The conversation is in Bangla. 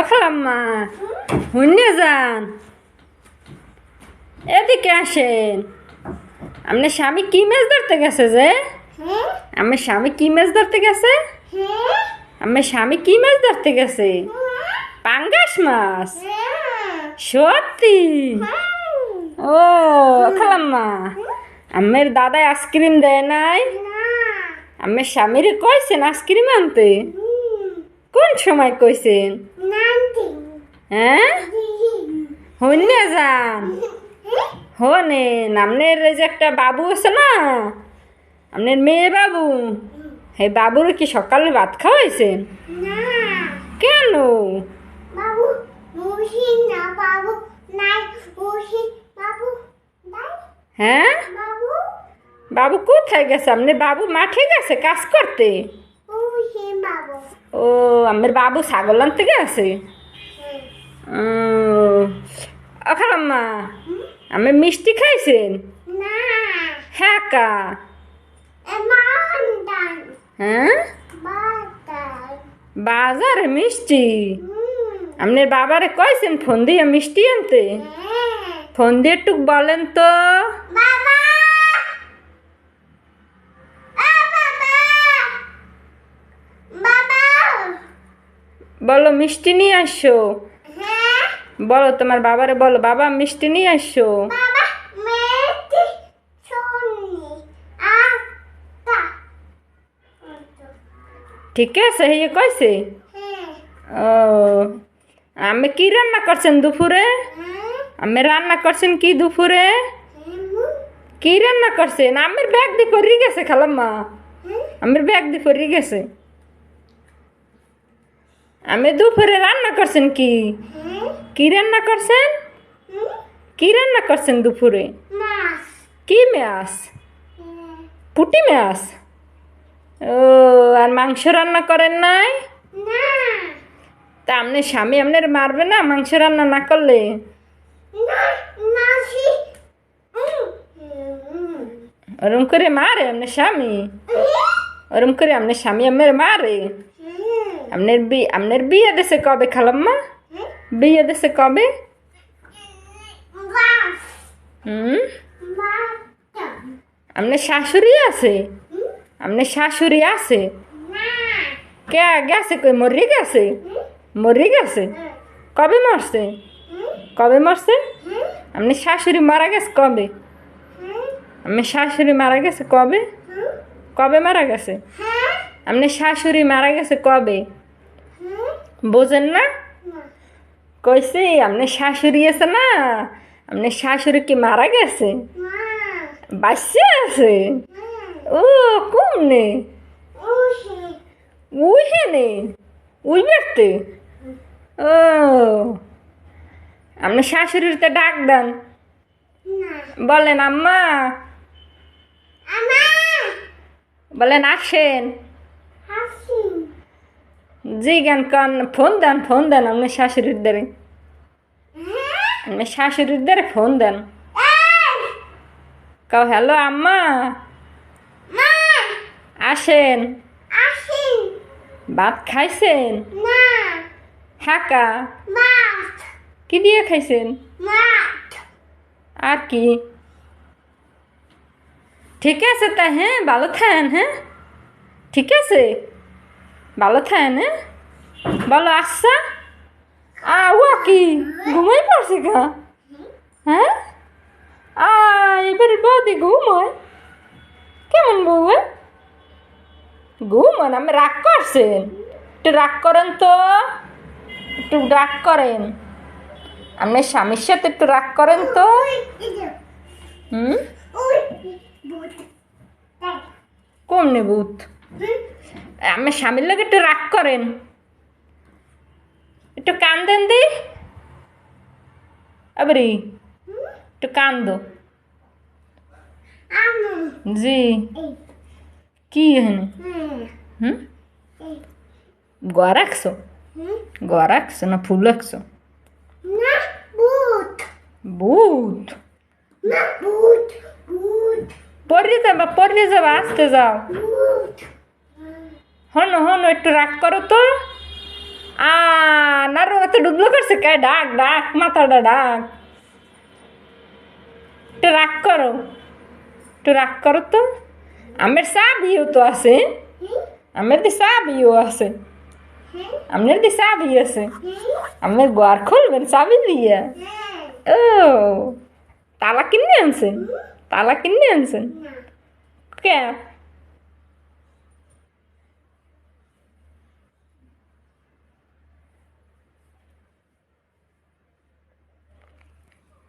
ও খালাম্মা হুন্যে যান এদিকে আসেন আপনার স্বামী কি মাছ ধরতে গেছে যে আমার স্বামী কি মাছ ধরতে গেছে আমার স্বামী কি মাছ ধরতে গেছে পাঙ্গাস মাছ সত্যি ও খালাম্মা আমের দাদাই আইসক্রিম দেয় নাই আমার স্বামীরে কইছেন আইসক্রিম আনতে কোন সময় কইছেন হ্যাঁ? হইনে যান হনে আপনার এই যে একটা বাবু আছে না আপনার মেয়ে বাবু হে বাবুর কি সকালে ভাত খাওয়াইছেন কেন? হ্যাঁ? বাবু? বাবু কোথায় গেছে? আপনি বাবু মাঠে গেছে কাজ করতে? ও আমার বাবু ছাগল আনতে গেছে? অখালাম্মা আমি মিষ্টি খাইছেন? হ্যাঁ কা হ্যাঁ? বাজারে মিষ্টি? আপনার বাবারে কয়েছেন ফোন দিয়ে মিষ্টি আনতে? ফোন দিয়ে একটু বলেন তো। বলো মিষ্টি নিয়ে আসো। হ্যাঁ বলো তোমার বাবারে বলো বাবা মিষ্টি নিয়ে আসো। ঠিক আছে হে কইছে? হ্যাঁ। ও আমি কি রান্না করছেন দুপুরে? হ্যাঁ। আমি রান্না করছেন কি দুপুরে? হ্যাঁ কি রান্না করছেন? আমের ব্যাগ দি পরি গেছে খালাম্মা। আমের ব্যাগ দি পরি গেছে। আমি দুপুরে রান্না করছেন কি? হ্যাঁ। কি রান্না করছেন? কি রান্না করছেন দুপুরে? কি মাছ? পুটি মাছ? ও, আর মাংস রান্না করেন নাই? তা আপনার স্বামী আপনার মারবে না মাংস রান্না না করলে? ওরম করে মারে আপনার স্বামী? ওরম করে আপনার স্বামী আমার মারে? আপনার বি আপনার বিয়ে দেশে কবে খালাম্মা? বিয়ে দেশে কবে? হুম? আপনার শাশুড়ি আছে? আপনার শাশুড়ি আছে? কে গেছে কই? মরি গেছে? মরি গেছে? কবে মরছে? কবে মরছে? আপনার শাশুড়ি মারা গেছে কবে? আপনার শাশুড়ি মারা গেছে কবে? কবে মারা গেছে? আপনার শাশুড়ি মারা গেছে কবে? বোঝেন না? কইছি আপনার শাশুড়ি আছে না? আপনার শাশুড়ি কি মারা গেছে? বাচ্চা আছে? ও কমনে? উশি উই হেনে উই বেরতে ও। আপনার শাশুড়িতে ডাক দেন। বলেন আম্মা। বলেন আসেন। জি গান কন ফোন দেন ফোন দেন আপনার শাশুড়ির দ্বারে। হ্যাঁ আপনার শাশুড়ির দ্বারে ফোন দেন। কাও হ্যালো আম্মা। আসেন। আসি ভাত খাইছেন? হাকা মাছ কি। দিয়ে খাইছেন? আর কি? ঠিক আছে তা হ্যাঁ ভালো থাকেন হ্যাঁ। ঠিক আছে। ভালো থাকেন বলো আচ্ছা? আ ও কি? ঘুমাই পড়ছে গা? হ্যাঁ? আ এবারে বৌদি ঘুমোয়। কেমন বউ এ? ঘুমন আমি রাগ করছেন একটু রাগ করেন তো। একটু রাগ করেন। আপনার স্বামীর সাথে একটু রাগ করেন তো। হুম? কমনে ভূত? আমার স্বামীর লোক একটু রাগ করেন। একটু কান দেন দি। আবারি একটু কান দো জি। কি এখানে হুম? গোয়া রাখছো? গোয়া রাখছো না ফুল রাখছো? বুট। বুট? পড়ে যাবা পড়ে যাবা আসতে যাও। বুট। হন হন, একটু রাগ করো তো। আ, না এত করছে কে? ডাক ডাক, মাথাটা ডাক। একটু রাগ করো। একটু রাগ করো তো। আমের সা চাবিও তো আছে। আমের দি সা চাবিও আছে। আমের দি চাবি আছে। আমের ঘর খুলবেন চাবি দিয়ে। ও, তালা কিনে আনছেন তালা কিনে আনছেন কে?